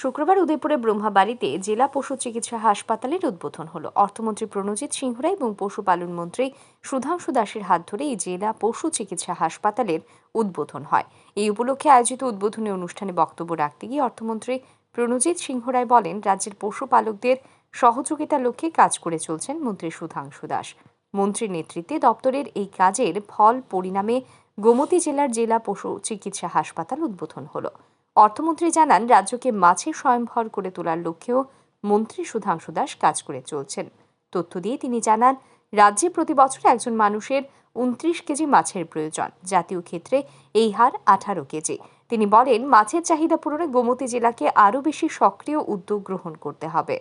শুক্রবার উদয়পুরে ব্রহ্মাবাড়িতে জেলা পশু চিকিৎসা হাসপাতালের উদ্বোধন হলো। অর্থমন্ত্রী প্রণজিৎ সিংহরা এবং পশুপালন মন্ত্রী সুধাংশু দাসের হাত ধরে এই জেলা পশু চিকিৎসা হাসপাতালের উদ্বোধন হয়। এই উপলক্ষে আয়োজিত উদ্বোধনী অনুষ্ঠানে বক্তব্য রাখতে গিয়ে অর্থমন্ত্রী প্রণজিৎ সিংহরায় বলেন, রাজ্যের পশুপালকদের সহযোগিতার লক্ষ্যে কাজ করে চলছেন মন্ত্রী সুধাংশু দাস। মন্ত্রীর নেতৃত্বে দপ্তরের এই কাজের ফল, পরিণামে গোমতী জেলার জেলা পশু চিকিৎসা হাসপাতাল উদ্বোধন হলো। অর্থমন্ত্রী জানান, রাজ্যকে মাছে স্বয়ংভর করে তোলার লক্ষ্যেও মন্ত্রী সুধাংশু দাস কাজ করে চলছেন। তথ্য দিয়ে তিনি জানান, রাজ্যে প্রতি বছর একজন মানুষের উনত্রিশ কেজি মাছের প্রয়োজন। জাতীয় ক্ষেত্রে এই হার আঠারো কেজি। তিনি বলেন, মাছের চাহিদা পূরণে গোমতী জেলাকে আরও বেশি সক্রিয় উদ্যোগ গ্রহণ করতে হবে।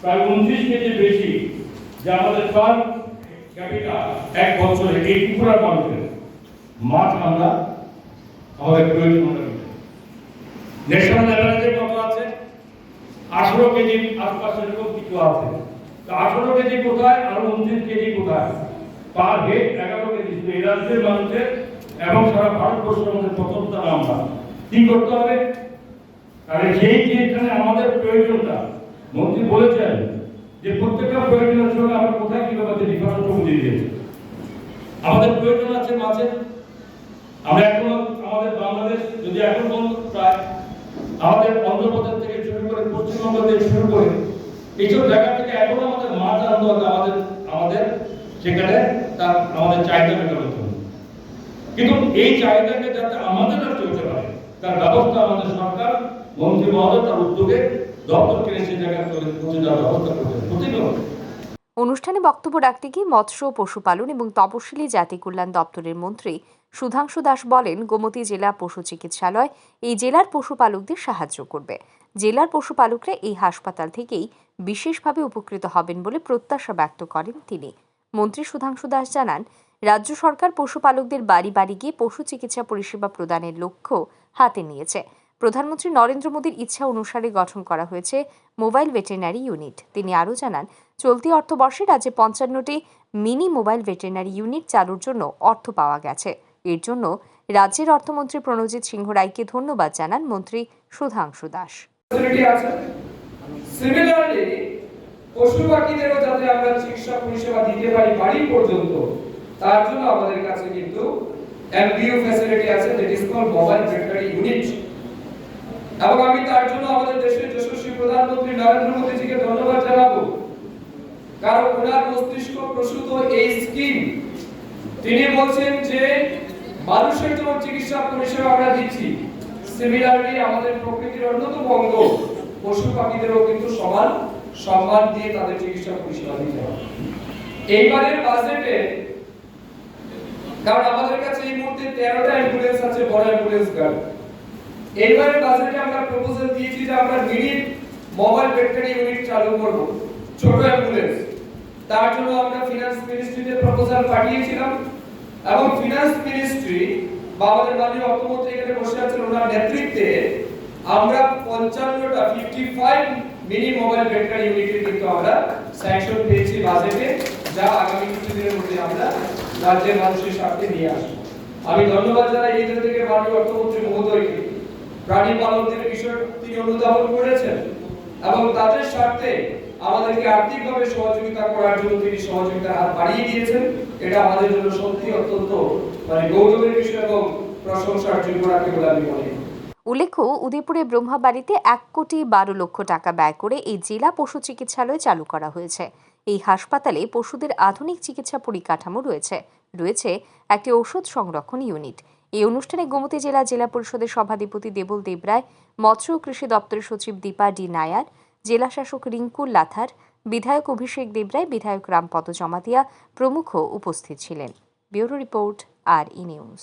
প্রায় উনত্রিশ কেজি বেশি। যা আমাদের এক এই আমাদের প্রয়োজন আঠারো কিছু আছে। কোথায় আর কোথায়? এবং সারা আমরা। করতে হবে? আমাদের প্রয়োজনটা, মন্ত্রী বলেছেন যে প্রত্যেকটা প্রয়োজনের সঙ্গে আমরা কোথায় আমাদের প্রয়োজন আছে মাছের আমরা এখন আমাদের বাংলাদেশ, যদি এখন পর্যন্ত প্রায় আমাদের অন্ধ্রপ্রদেশ থেকে শুরু করে পশ্চিমবঙ্গ থেকে শুরু করে এইসব জায়গা থেকে এখন আমাদের মাছ আনতে হবে আমাদের আমাদের সেখানে তার আমাদের চাহিদা মেটানো হবে কিন্তু এই চাহিদাকে যাতে আমাদের আর চলতে পারে, তার ব্যবস্থা আমাদের সরকার, মন্ত্রী মহোদয় তার উদ্যোগে দপ্তর কিনে সেই জায়গায় পৌঁছে যাওয়ার ব্যবস্থা করবে প্রতিনিয়ত। অনুষ্ঠানে বক্তব্য রাখতে গিয়ে মৎস্য পশুপালন এবং তপশিলি জাতি কল্যাণ দপ্তরের মন্ত্রী সুধাংশু দাস বলেন, গোমতী জেলা পশু চিকিৎসালয় এই জেলার পশুপালকদের সাহায্য করবে। জেলার পশুপালকরা এই হাসপাতাল থেকেই বিশেষভাবে উপকৃত হবেন বলে প্রত্যাশা ব্যক্ত করেন তিনি। মন্ত্রী সুধাংশু দাস জানান, রাজ্য সরকার পশুপালকদের বাড়ি বাড়ি গিয়ে পশু চিকিৎসা পরিষেবা প্রদানের লক্ষ্য হাতে নিয়েছে। প্রধানমন্ত্রী নরেন্দ্র মোদীর ইচ্ছা অনুসারে গঠন করা হয়েছে মোবাইল ভেটেরিনারি ইউনিট। তিনি আরও জানান চলতি অর্থবর্ষে রাজ্যে পঞ্চান্নটি মিনি মোবাইল ভেটেরিনারি ইউনিট চালুর জন্য অর্থ পাওয়া গেছে। এর জন্য রাজ্যের অর্থমন্ত্রী প্রণজিৎ সিংহ রায়কে ধন্যবাদ জানান মন্ত্রী সুধাংশু দাস। পশু পাখিদেরও যাতে আমরা চিকিৎসা পরিষেবা দিতে পারি বাড়ি পর্যন্ত, তার জন্য আমাদের কাছে কিন্তু ফ্যাসিলিটি আছে is called mobile veterinary unit এবং আমি তার জন্য আমাদের দেশের যশস্বী প্রধানমন্ত্রী নরেন্দ্র কারণ ওনার মস্তিষ্ক প্রসূত এই স্কিম তিনি বলছেন যে, মানুষের জন্য চিকিৎসা পরিষেবা আমরা দিচ্ছি। সিমিলারলি আমাদের প্রকৃতির অন্যতম অঙ্গ, পশু পাখিদেরও কিন্তু সমান সম্মান দিয়ে তাদের চিকিৎসা পরিষেবা দিতে হবে। এইবারের বাজেটে কারণ আমাদের কাছে এই মুহূর্তে তেরোটা অ্যাম্বুলেন্স আছে, বড় অ্যাম্বুলেন্স গাড়ি এইবারের বাজেটে আমরা প্রপোজাল দিয়েছি যে আমরা মিনিট মোবাইল ভেটেরিনারি ইউনিট চালু করব, ছোট অ্যাম্বুলেন্স তার জন্য আমরা ফিনান্স মিনিস্ট্রিতে প্রপোজাল পাঠিয়েছিলাম। এবং ফিনান্স মিনিস্ট্রি বা আমাদের মাননীয় অর্থমন্ত্রী এখানে বসে আছেন, ওনার নেতৃত্বে আমরা পঞ্চান্নটা fifty five mini mobile veterinary ইউনিটের কিন্তু আমরা স্যাংশন পেয়েছি বাজেটে যা আগামী কিছুদিনের মধ্যে আমরা রাজ্যের মানুষের স্বার্থে নিয়ে আসব। আমি ধন্যবাদ জানাই এই থেকে মাননীয় অর্থমন্ত্রী মহোদয়কে। প্রাণী পালকদের বিষয় তিনি অনুধাবন করেছেন এবং তাদের স্বার্থে আমাদেরকে আর্থিকভাবে সহযোগিতা করার জন্য তিনি সহযোগিতার হাত বাড়িয়ে দিয়েছেন। এটা আমাদের জন্য সত্যি অত্যন্ত মানে গৌরবের বিষয় এবং প্রশংসার যোগ্য রাখে বলে আমি মনে করি। উল্লেখ্য, উদয়পুরে ব্রহ্মাবাড়িতে এক কোটি বারো লক্ষ টাকা ব্যয় করে এই জেলা পশু চিকিৎসালয় চালু করা হয়েছে। এই হাসপাতালে পশুদের আধুনিক চিকিৎসা পরিকাঠামো রয়েছে। রয়েছে একটি ঔষধ সংরক্ষণ ইউনিট। এই অনুষ্ঠানে গোমতী জেলা জেলা পরিষদের সভাধিপতি দেবল দেবরায়, মৎস্য ও কৃষি দপ্তরের সচিব দীপা ডি নায়ার জেলা শাসক রিঙ্কু লাথার, বিধায়ক অভিষেক দেবরায়, বিধায়ক রামপদ জমাতিয়া প্রমুখ উপস্থিত ছিলেন। Bureau report, R E news.